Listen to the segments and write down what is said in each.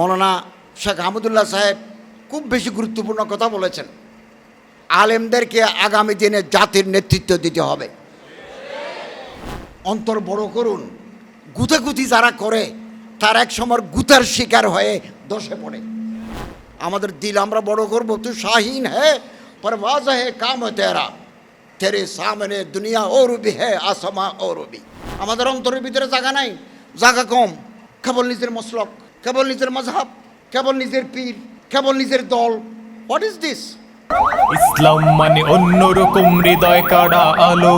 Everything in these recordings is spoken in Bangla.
মৌলানা শেখ আহমদুল্লাহ সাহেব খুব বেশি গুরুত্বপূর্ণ কথা বলেছেন। আলেমদেরকে আগামী দিনে জাতির নেতৃত্ব দিতে হবে। অন্তর বড় করুন। গুতাগুতি যারা করে, তার এক সময় গুতার শিকার হয়ে দশে পড়ে। আমাদের দিল আমরা বড় করব, তুই শাহীন হে পরবাজ হে, কাম তেরা। তেরে সামনে দুনিয়া ওর বি হে আসমা ওর বি আমাদের অন্তরের ভিতরে জায়গা নাই, জায়গা কম। কেবল নিজের মসলক। কেবল নিজের মজহাব, কেবল নিজের পীর, কেবল নিজের দল। হোয়াট ইজ দিস ইসলাম মানে অন্যরকম হৃদয় কাড়া আলো।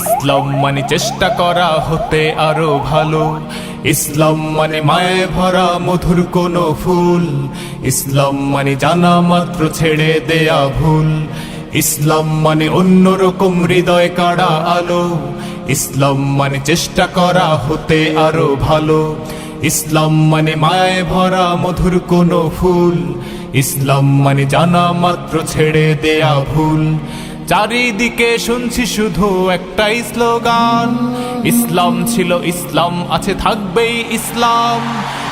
ইসলাম মানে চেষ্টা করা হতে আরও ভালো। ইসলাম মানে মায়ে ভরা মধুর কোন ফুল। ইসলাম মানে জানা মাত্র ছেড়ে দেয়া ভুল। ইসলাম মানে অন্যরকম হৃদয় কাড়া আলো। ইসলাম মানে চেষ্টা করা হতে আরও ভালো। ইসলাম মানে মায়ে ভরা মধুর কোন ফুল। ইসলাম মানে জানা মাত্র ছেড়ে দেয়া ভুল। চারিদিকে শুনছি শুধু একটাই স্লোগান। ইসলাম ছিল ইসলাম, আছে থাকবেই ইসলাম।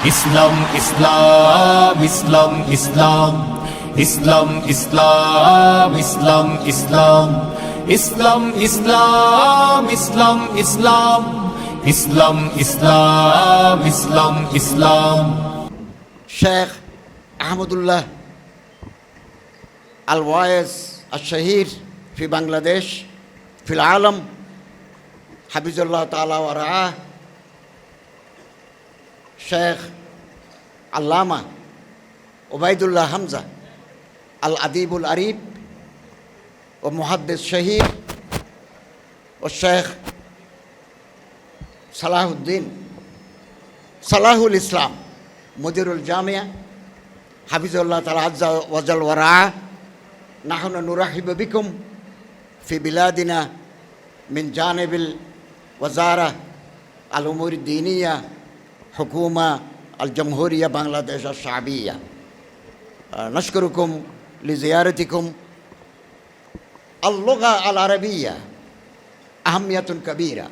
ইসলাম ইসলাম ইসলাম ইসলাম। ইসলাম ইসলাম ইসলাম ইসলাম। ইসলাম ইসলাম ইসলাম ইসলাম। ইসলাম ইসলাম ইসলাম ইসলাম। শেখ আহমদুল্লাহ আল ওয়েস আর শাহির ফি বাংলাদেশ, ফিল আলম, হাফিজুল্লাহ তালা ওরা শেখ আল্লামা ওবায়দুল্লাহ হামজা আল আদিবুল আরিফ ও মহাদ্দ শহীদ ও শেখ صلاح الدين صلاح الإسلام مدير الجامعة حفظ الله تعالى عز وجل ورعاه. نحن نرحب بكم في بلادنا من جانب الوزارة الأمور الدينية حكومة الجمهورية بنغلاديش الشعبية. نشكركم لزيارتكم. اللغة العربية أهمية كبيرة.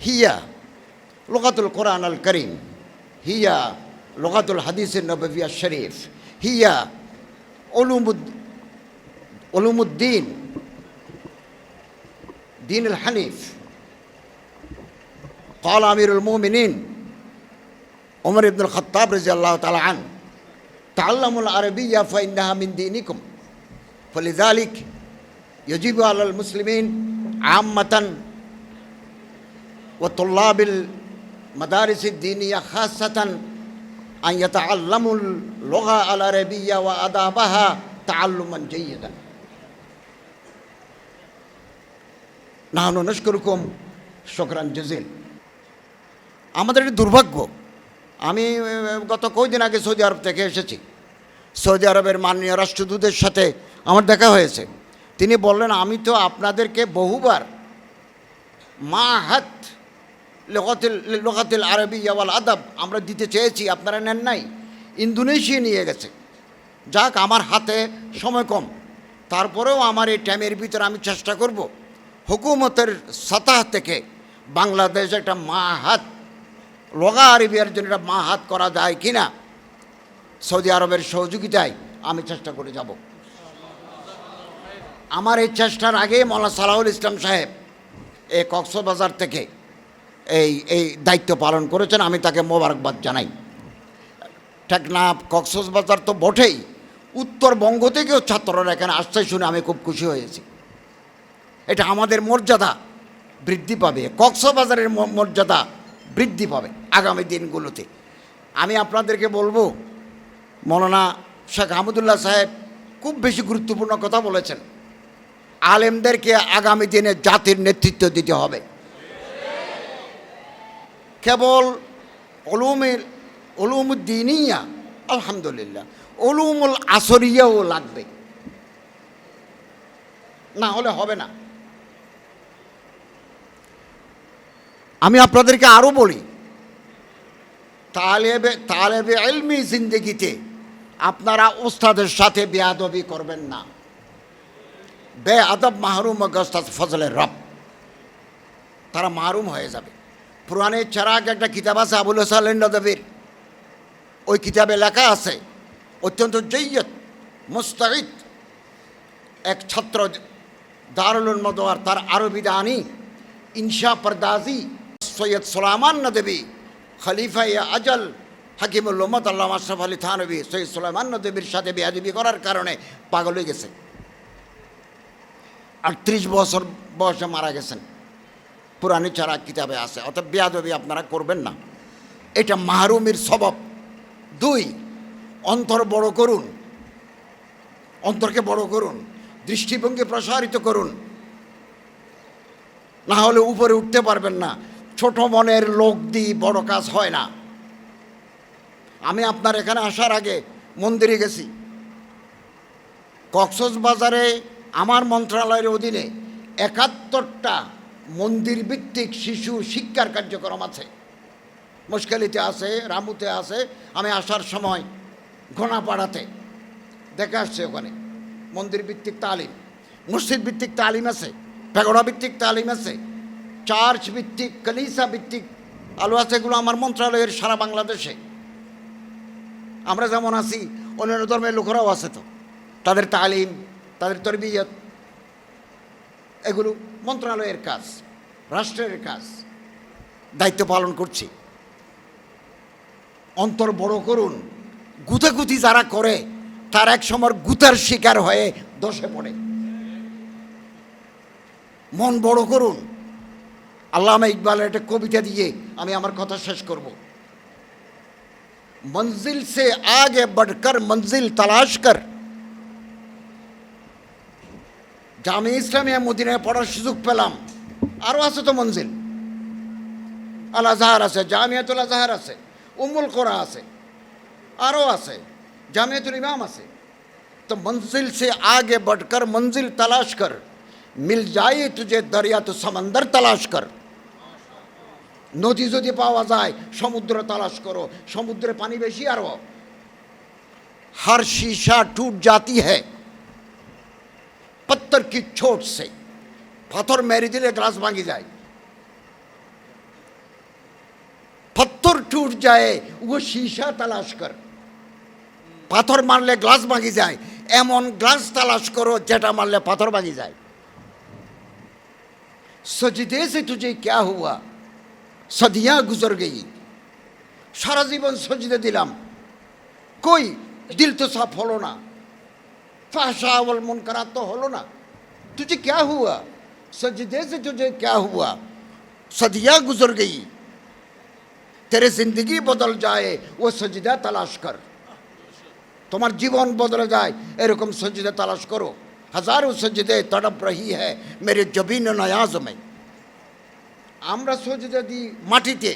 هي لغة القرآن الكريم. هي لغة الحديث النبوي الشريف. هي علوم علوم الدين. دين الحنيف. قال أمير المؤمنين عمر بن الخطاب رضي الله تعالى عنه تعلموا العربية فإنها من دينكم. فلذلك يجب على المسلمين عامة وطلاب মাদারিস দিনিয়া খাসাতান আইয়াতা আল্লামুল লোহা আলা রেবিয়া ওয়া আদাবাহা তা আল্লুমান জইয়েদা। নাহানো নস্করকম শোকরান জজিল। আমাদের এটা দুর্ভাগ্য। আমি গত কয়দিন আগে সৌদি আরব থেকে এসেছি। সৌদি আরবের মাননীয় রাষ্ট্রদূতের সাথে আমার দেখা হয়েছে। তিনি বললেন, আমি তো আপনাদেরকে বহুবার মা হাত লোকাতিল লোকাতিল আরবি ইয়াওয়াল আদাব আমরা দিতে চেয়েছি, আপনারা নেন নাই। ইন্দোনেশিয়া নিয়ে গেছে। যাক, আমার হাতে সময় কম। তারপরেও আমার এই টাইমের ভিতরে আমি চেষ্টা করব। হুকুমতের সাতাহ থেকে বাংলাদেশ একটা মা হাত লগা আরবিয়ার জন্য একটা মা হাত করা যায় কি না সৌদি আরবের সহযোগিতায় আমি চেষ্টা করে যাব। আমার এই চেষ্টার আগে মৌলা সালাহুল ইসলাম সাহেব, এই কক্সবাজার থেকে এই এই দায়িত্ব পালন করেছেন, আমি তাকে মোবারকবাদ জানাই। টেকনাফ কক্সবাজার তো বটেই, উত্তরবঙ্গ থেকেও ছাত্ররা এখানে আসতে শুনে আমি খুব খুশি হয়েছি। এটা আমাদের মর্যাদা বৃদ্ধি পাবে, কক্সবাজারের মর্যাদা বৃদ্ধি পাবে আগামী দিনগুলোতে। আমি আপনাদেরকে বলব, মৌলানা শেখ আহমদুল্লাহ সাহেব খুব বেশি গুরুত্বপূর্ণ কথা বলেছেন। আলেমদেরকে আগামী দিনে জাতির নেতৃত্ব দিতে হবে। কেবল অলুমের অলুমুদ্দিনিয়া আলহামদুলিল্লাহ। অলুমুল আসরিয়াও লাগবে। না হলে হবে না। আমি আপনাদেরকে আরও বলি, তালেবে তালেবে এলমি জিন্দগিতে আপনারা ওস্তাদের সাথে বেয়াদবি করবেন না। বে আদব মাহরুম ফজলের রব, তারা মাহরুম হয়ে যাবে। পুরাণের চারাক একটা কিতাব আছে আবুল হাসান নদবীর ওই কিতাবে লেখা আছে, অত্যন্ত জৈয়ত, মুস্তাহিদ, এক ছাত্র দারুল মদোয়ার তার আরবি দানি, ইনশা পরদাজি, সৈয়দ সোলামান নদেবী খলিফা ইয়া আজল, হাকিমুল উম্মদ আল্লাহ আশরাফ আলী থানবী সৈয়দ সোলামান নদেবীর সাথে বেয়াদবি করার কারণে পাগল হয়ে গেছে। আটত্রিশ বছর বয়সে মারা গেছেন। পুরানি ছাড়া কিতাবে আছে, অর্থাৎ বেয়াদবি আপনারা করবেন না। এটা মাহরুমির স্বভাব। দুই, অন্তর বড় করুন। অন্তরকে বড় করুন। দৃষ্টিভঙ্গি প্রসারিত করুন। না হলে উপরে উঠতে পারবেন না। ছোট মনের লোক দিয়ে বড় কাজ হয় না। আমি আপনার এখানে আসার আগে মন্দিরে গেছি। কক্সবাজারে আমার মন্ত্রণালয়ের অধীনে একাত্তরটা মন্দির ভিত্তিক শিশু শিক্ষার কার্যক্রম আছে। মুশকালিতে আছে, রামুতে আছে। আমি আসার সময় ঘোনাপাড়াতে দেখে আসছে ওখানে। মন্দির ভিত্তিক তালিম। মসজিদ ভিত্তিক তালিম আছে। পেগড়া ভিত্তিক তালিম আছে। চার্চ ভিত্তিক, কলিসা ভিত্তিক। আলো আছে এগুলো আমার মন্ত্রণালয়ের সারা বাংলাদেশে। আমরা যেমন আছি, অন্যান্য ধর্মের লোকেরাও আছে তো। তাদের তালিম, তাদের তরবিয়ত, এগুলো মন্ত্রণালয়ের কাজ, রাষ্ট্রের কাজ, দায়িত্ব পালন করছি। অন্তর বড় করুন। গুতাগুতি যারা করে, তার এক সময় গুতার শিকার হয়ে দশে পড়ে। মন বড় করুন। আল্লাহ ইকবালের একটা কবিতা দিয়ে আমি আমার কথা শেষ করব। মঞ্জিল সে আগে বড়কর মঞ্জিল তালাশ কর। জামে ইসলামিয়া মদিনায় পড়ার সুযোগ পেলাম আরও আছে তো মঞ্জিল আল আজহার আছে জামিয়াতুল আজহার আছে উমুল কোরা আছে আরও আছে জামিয়াতুল ইমাম আছে তো मंजिल से आगे बढ़कर मंजिल तलाश कर मिल जाए तुझे दरिया तो समंदर तलाश कर নদী যদি পাওয়া যায় সমুদ্র তালাশ করো সমুদ্রে পানি বেশি আরো हर शीशा टूट जाती है पत्थर की चोट से পাথর মেরে দিলে গ্লাস ভাঙি যায় पत्थर टूट जाए वो शीशा तलाश कर পাথর মারলে গ্লাস ভাঙি যায় এমন গ্লাস তালাশ করো যেটা মারলে পাথর ভাঙি যায় সজিদে সে তুঝে ক্যা হুয়া সদিয়া গুজর গেই সারা জীবন সজিদে দিলাম কই দিল তো সাফ হলো না ফাশা अवल মন করা তো হলো না तुझे क्या हुआ सजदे से तुझे क्या हुआ सदियाँ गुजर गई तेरे जिंदगी बदल जाए वो सजदा तलाश कर তোমার জীবন বদলে যায় এরকম সজিদে তালাশ করো হাজারো সজিদে তড়প রহি হ্যাঁ মেরে জবিন নয়াজ মে আমরা সজিদা দিই মাটিতে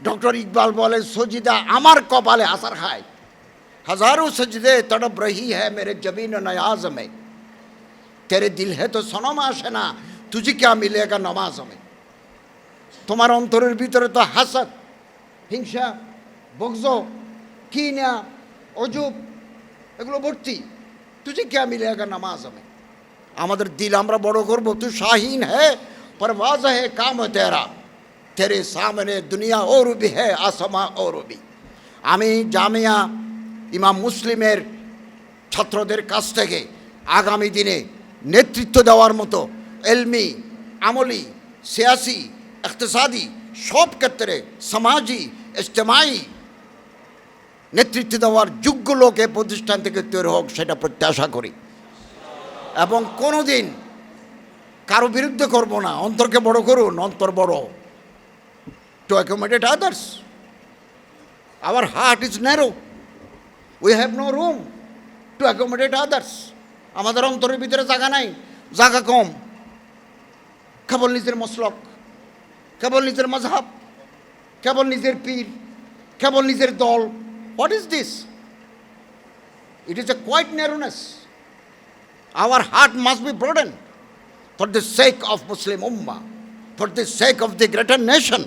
ডক্টর ইকবাল বলে সজিদা আমার কপালে আসার খায় हजारों सजदे तड़प रही है मेरे जबीन नयाज में तेरे दिल है तो सनम আসে না तुझे क्या मिलेगा नमाज में তোমার অন্তরের ভিতরে তো হাসাদ হিংসা বগজ কিনা অজুব এগুলো ভর্তি তুঝে क्या मिलेगा नमाज में আমাদের দিল আমরা বড় করব তুই শাহিন है परवाज है काम है तेरा तेरे सामने दुनिया और भी है आसमा और भी আমি জামিয়া ইমাম মুসলিমের ছাত্রদের কাছ থেকে আগামী দিনে নেতৃত্ব দেওয়ার মতো এলমি, আমলি, সিয়াসি, ইকতেসাদি সব ক্ষেত্রে সমাজি, ইজতেমাই নেতৃত্ব দেওয়ার যোগ্য লোক এ প্রতিষ্ঠান থেকে তৈরি হোক সেটা প্রত্যাশা করি। এবং কোনো দিন কারও বিরুদ্ধে করব না, অন্তরকে বড় করুন, অন্তর বড়। To accommodate others our heart is narrow we have no room to accommodate others আমাদের অন্তরের ভিতরে জায়গা নাই, জায়গা কম। কেবল নিজের মসলক, কেবল নিজের মজহাব, কেবল নিজের পীর, কেবল নিজের দল। What is this it is a quite narrowness our heart must be broaden for the sake of Muslim Umma for the sake of the greater nation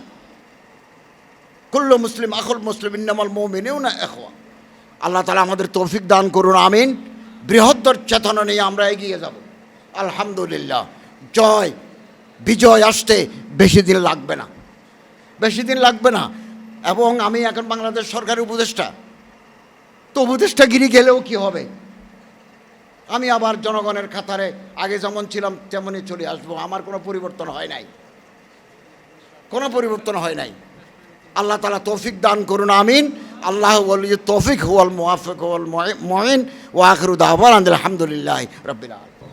কুল্লু মুসলিম আখুল মুসলিম ইন্নামাল মৌমিনেও না এখওয়া আল্লাহ তালা আমাদের তৌফিক দান করুন, আমিন। বৃহত্তর চেতনা নিয়ে আমরা এগিয়ে যাব। আলহামদুলিল্লাহ। জয়, বিজয় আসতে বেশি দিন লাগবে না। বেশি দিন লাগবে না। এবং আমি এখন বাংলাদেশ সরকারের উপদেষ্টা। তো উপদেষ্টা উপদেষ্টাগিরি গেলেও কি হবে? আমি আবার জনগণের খাতারে আগে যেমন ছিলাম, তেমনই চলে আসব। আমার কোনো পরিবর্তন হয় নাই। কোনো পরিবর্তন হয় নাই। আল্লাহ তালা তৌফিক দান করুন, আমিন। الله ولي التوفيق هو الموافق هو المعين وآخر دعوانا الحمد لله رب العالمين.